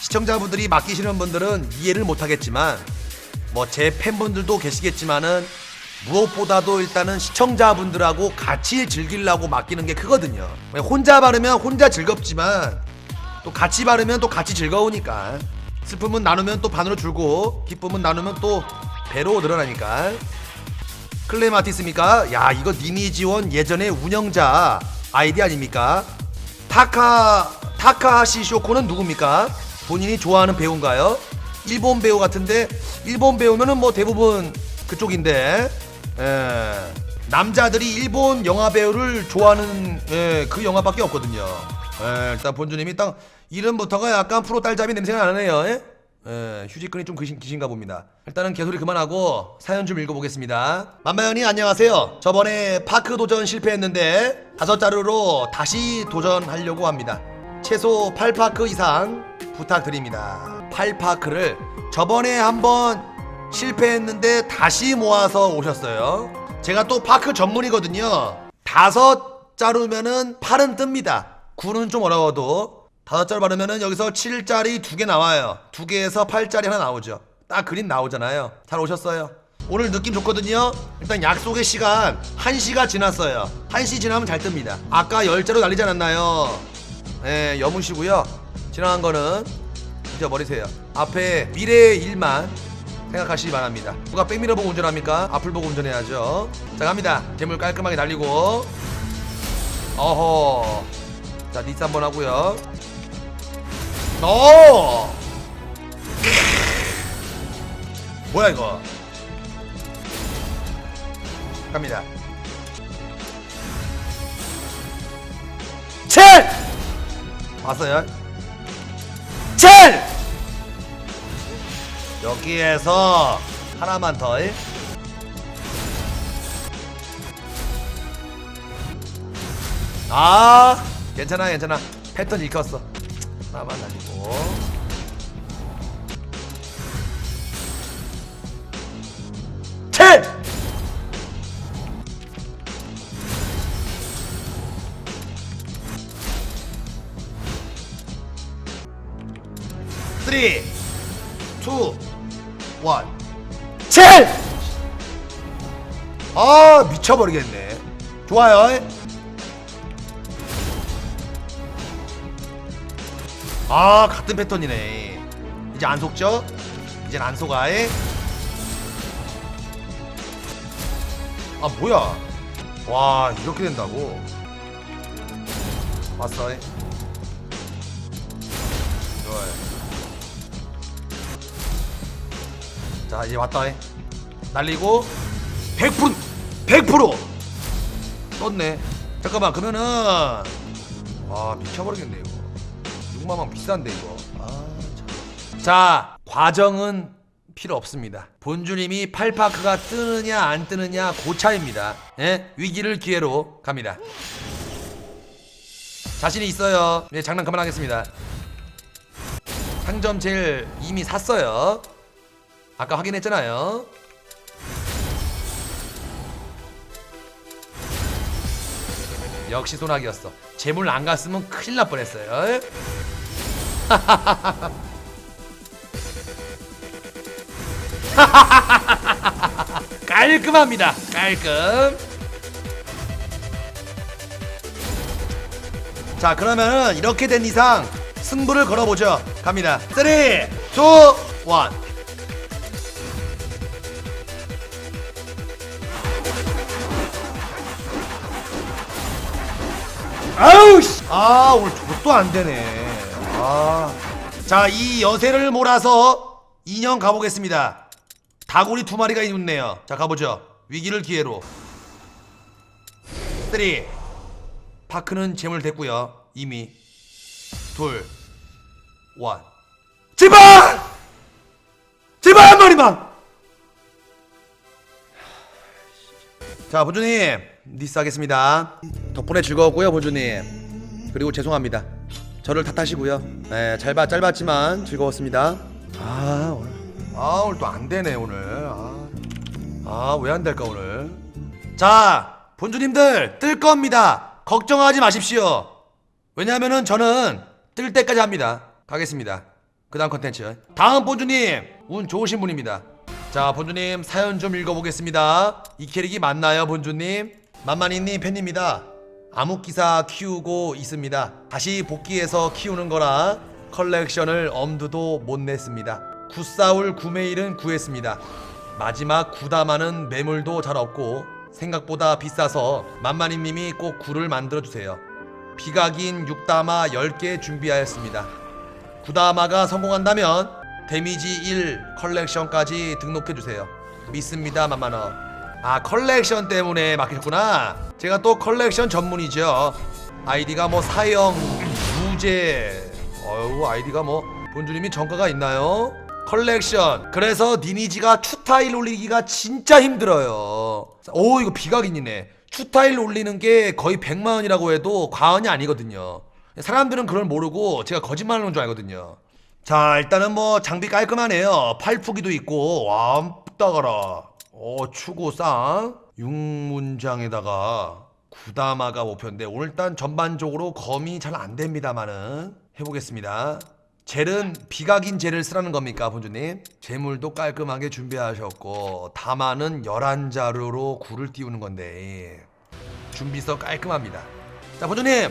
시청자분들이 맡기시는 분들은 이해를 못하겠지만 뭐 제 팬분들도 계시겠지만은 무엇보다도 일단은 시청자분들하고 같이 즐기려고 맡기는 게 크거든요. 혼자 바르면 혼자 즐겁지만 또 같이 바르면 또 같이 즐거우니까 슬픔은 나누면 또 반으로 줄고 기쁨은 나누면 또 배로 늘어나니까 클레 마티스입니까? 야 이거 니니 지원 예전에 운영자 아이디 아닙니까? 타카 타카하시 쇼코는 누굽니까? 본인이 좋아하는 배우인가요? 일본 배우 같은데 일본 배우면은 뭐 대부분 그쪽인데 예. 남자들이 일본 영화 배우를 좋아하는 예, 그 영화밖에 없거든요. 예, 일단 본주님이 딱 이름부터가 약간 프로 딸잡이 냄새가 나네요. 예? 예, 휴지끈이 좀 기신, 기신가 봅니다. 일단은 개소리 그만하고 사연 좀 읽어보겠습니다. 만마연이 안녕하세요. 저번에 파크 도전 실패했는데 다섯 자루로 다시 도전하려고 합니다. 최소 8파크 이상 부탁드립니다. 8파크를 저번에 한번 실패했는데 다시 모아서 오셨어요. 제가 또 파크 전문이거든요. 다섯 자루면은 8은 뜹니다. 9는 좀 어려워도 다섯 자루 바르면은 여기서 7짜리 두 개 나와요. 두 개에서 8짜리 하나 나오죠. 딱 그림 나오잖아요. 잘 오셨어요. 오늘 느낌 좋거든요. 일단 약속의 시간 1시가 지났어요. 1시 지나면 잘 뜹니다. 아까 열자로 날리지 않았나요? 예, 여무시고요. 지나간 거는 잊어버리세요. 앞에 미래의 일만 생각하시기 바랍니다. 누가 백미러 보고 운전합니까? 앞을 보고 운전해야죠. 자 갑니다. 재물 깔끔하게 날리고 어허 자 니스 한번 하고요. 오! 뭐야 이거? 갑니다. 왔어요. 7! 여기에서 하나만 더. 이. 아, 괜찮아, 괜찮아. 패턴 익혔어. 하나만 날리고. 3, 2, 1. 7! 아, 미쳐버리겠네. 좋아요. 아, 같은 패턴이네. 이제 안 속죠? 이젠 안 속아. 아, 뭐야. 와, 이렇게 된다고. 왔어. 자 이제 왔다. 해 날리고 100% 100% 떴네. 잠깐만 그러면은 와 미쳐버리겠네 이거. 6만원 비싼데 이거. 아, 참. 자 과정은 필요 없습니다. 본주님이 팔파크가 뜨느냐 안 뜨느냐 고차입니다. 예? 위기를 기회로 갑니다. 자신이 있어요. 네 장난 그만하겠습니다. 상점 제일 이미 샀어요 아까 확인했잖아요. 역시 소나기였어. 재물 안 갔으면 큰일 날 뻔했어요. 깔끔합니다. 깔끔. 자, 그러면은 이렇게 된 이상 승부를 걸어보죠. 갑니다. 3, 2, 1. 아 오늘 저것도 안 되네. 아. 자, 이 여세를 몰아서 인형 가보겠습니다. 다구리 두 마리가 있네요. 자, 가보죠. 위기를 기회로. 3. 파크는 재물 됐고요. 이미. 둘. 원. 제발! 제발 한 마리만! 자, 본주님. 니스 하겠습니다. 덕분에 즐거웠고요, 본주님. 그리고 죄송합니다. 저를 탓하시고요. 네, 짧아, 짧았지만 즐거웠습니다. 아, 오늘. 아, 오늘 또 안 되네, 오늘. 아, 아왜안 될까, 오늘. 자, 본주님들, 뜰 겁니다. 걱정하지 마십시오. 왜냐면은 저는 뜰 때까지 합니다. 가겠습니다. 그 다음 컨텐츠 다음 본주님 운 좋으신 분입니다 자 본주님 사연 좀 읽어보겠습니다 이 캐릭이 맞나요 본주님 만만이님 팬입니다 암흑기사 키우고 있습니다. 다시 복귀해서 키우는 거라 컬렉션을 엄두도 못 냈습니다. 굿사울 구매일은 구했습니다. 마지막 구다마는 매물도 잘 없고 생각보다 비싸서 만만이님이 꼭 굴을 만들어주세요. 비각인 6다마 10개 준비하였습니다. 9다마가 성공한다면 데미지 1 컬렉션까지 등록해주세요. 믿습니다 만만어 아 컬렉션 때문에 막혔구나. 제가 또 컬렉션 전문이죠. 아이디가 뭐 사형 무제 어유 아이디가 뭐 본주님이 정가가 있나요? 컬렉션. 그래서 니니지가 추타일 올리기가 진짜 힘들어요. 오 이거 비각인이네. 추타일 올리는 게 거의 100만원이라고 해도 과언이 아니거든요. 사람들은 그걸 모르고 제가 거짓말하는 줄 알거든요. 자 일단은 뭐 장비 깔끔하네요. 팔 푸기도 있고. 와 따가라 어 추고 쌍. 육문장에다가 구다마가 목표인데 오늘 일단 전반적으로 검이 잘 안 됩니다만은 해보겠습니다. 젤은 비각인 젤을 쓰라는 겁니까 본주님? 재물도 깔끔하게 준비하셨고 다마는 11자루로 굴을 띄우는 건데 준비서 깔끔합니다. 자 본주님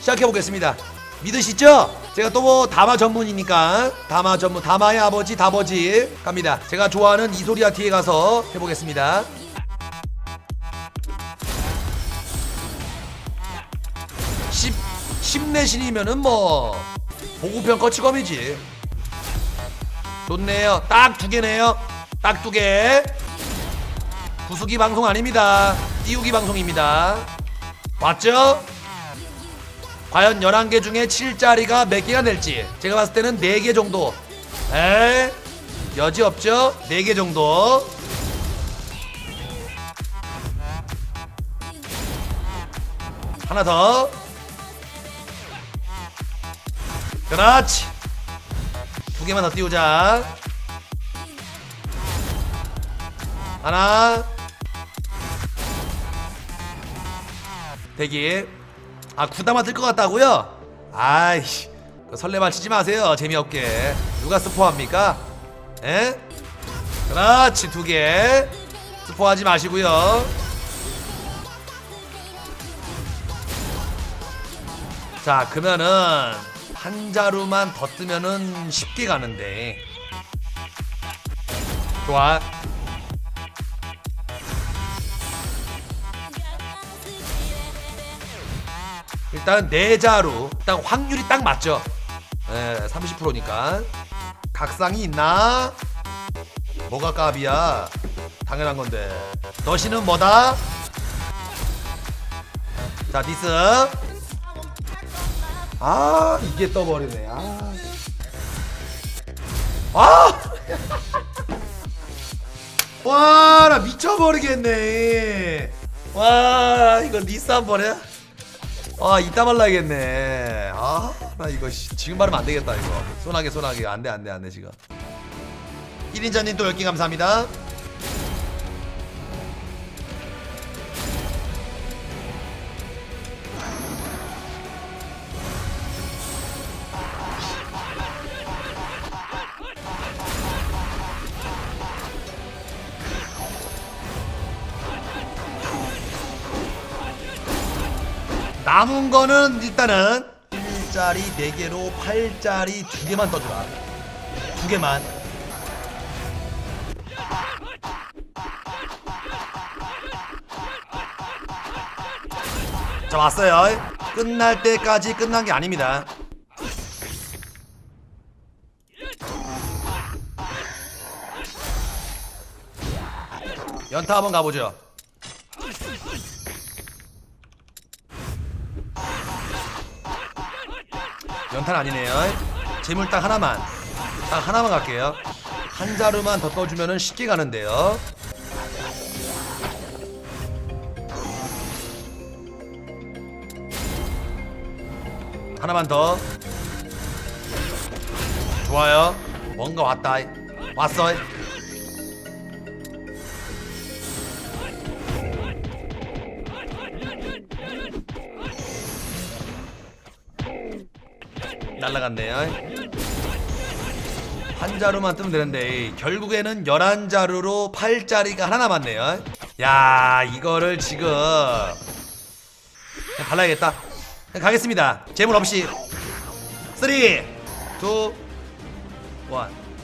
시작해 보겠습니다 믿으시죠? 제가 또 뭐 다마 전문이니까. 다마 전문 다마의 아버지 다버지. 갑니다. 제가 좋아하는 이소리아 뒤에 가서 해보겠습니다. 십 10내신이면은 뭐 보고편 거치검이지. 좋네요. 딱 두 개네요. 딱 두 개. 부수기 방송 아닙니다. 띄우기 방송입니다. 맞죠? 과연 11개 중에 7짜리가 몇 개가 될지. 제가 봤을 때는 4개 정도. 에? 여지 없죠? 4개 정도. 하나 더. 그렇지. 두 개만 더 띄우자. 하나. 대기 아 구다마 뜰것 같다고요? 아이씨 그 설레발 치지 마세요 재미없게 누가 스포합니까? 에? 그렇지 두개 스포하지 마시고요 자 그러면은 한 자루만 더 뜨면은 쉽게 가는데 좋아 일단 네 자루 일단 확률이 딱 맞죠 예, 30%니까 각상이 있나? 뭐가 값이야 당연한 건데 너시는 뭐다? 자 디스 아 이게 떠버리네 아, 아! 와, 나 미쳐버리겠네. 와, 이거 니스 한 번에? 아, 이따 말라야겠네. 아, 나 이거 씨, 지금 바르면 안 되겠다, 이거. 소나게, 소나게. 안 돼, 안 돼, 안 돼, 지금. 1인자님 또 10개 감사합니다. 남은 거는 일단은 1짜리 4개로 8짜리 2개만 떠주라. 2개만. 자 왔어요. 끝날 때까지 끝난 게 아닙니다. 연타 한번 가보죠 연탄 아니네요. 재물 딱 하나만. 딱 하나만 갈게요. 한 자루만 더 떠주면은 쉽게 가는데요. 하나만 더. 좋아요. 뭔가 왔다. 왔어. 날라갔네요. 한 자루만 뜨면 되는데 결국에는 11자루로 8자리가 하나 남았네요. 야 이거를 지금 그냥 발라야겠다. 그냥 가겠습니다. 재물 없이. 3 2 1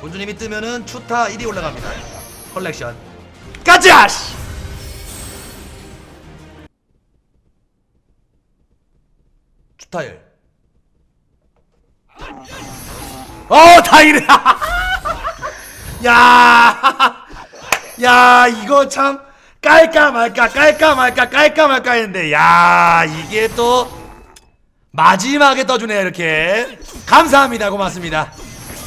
본주님이 뜨면은 추타 1이 올라갑니다. 컬렉션. 가자! 씨! 추타일 어 다이르 야, 야 이거 참 깔까 말까 깔까 말까 깔까 말까 했는데 야 이게 또 마지막에 떠주네요 이렇게. 감사합니다. 고맙습니다.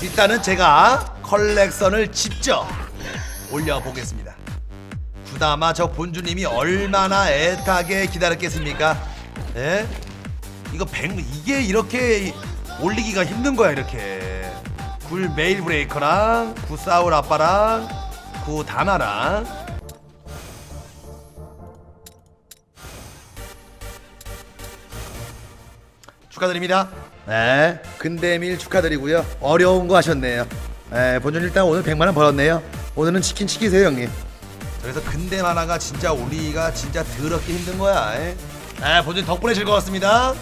일단은 제가 컬렉션을 직접 올려보겠습니다. 구다마 저 본주님이 얼마나 애타게 기다렸겠습니까? 예? 이거 백 이게 이렇게 올리기가 힘든 거야 이렇게 굴 메일 브레이커랑 구 사울 아빠랑 구 다나랑 축하드립니다. 네, 근대밀 축하드리고요. 어려운 거 하셨네요. 네, 본전 일단 오늘 100만 원 벌었네요. 오늘은 치킨 치키세요, 형님. 그래서 근대 만화가 진짜 올리기가 진짜 더럽게 힘든 거야. 에? 네, 본전 덕분에 즐거웠습니다.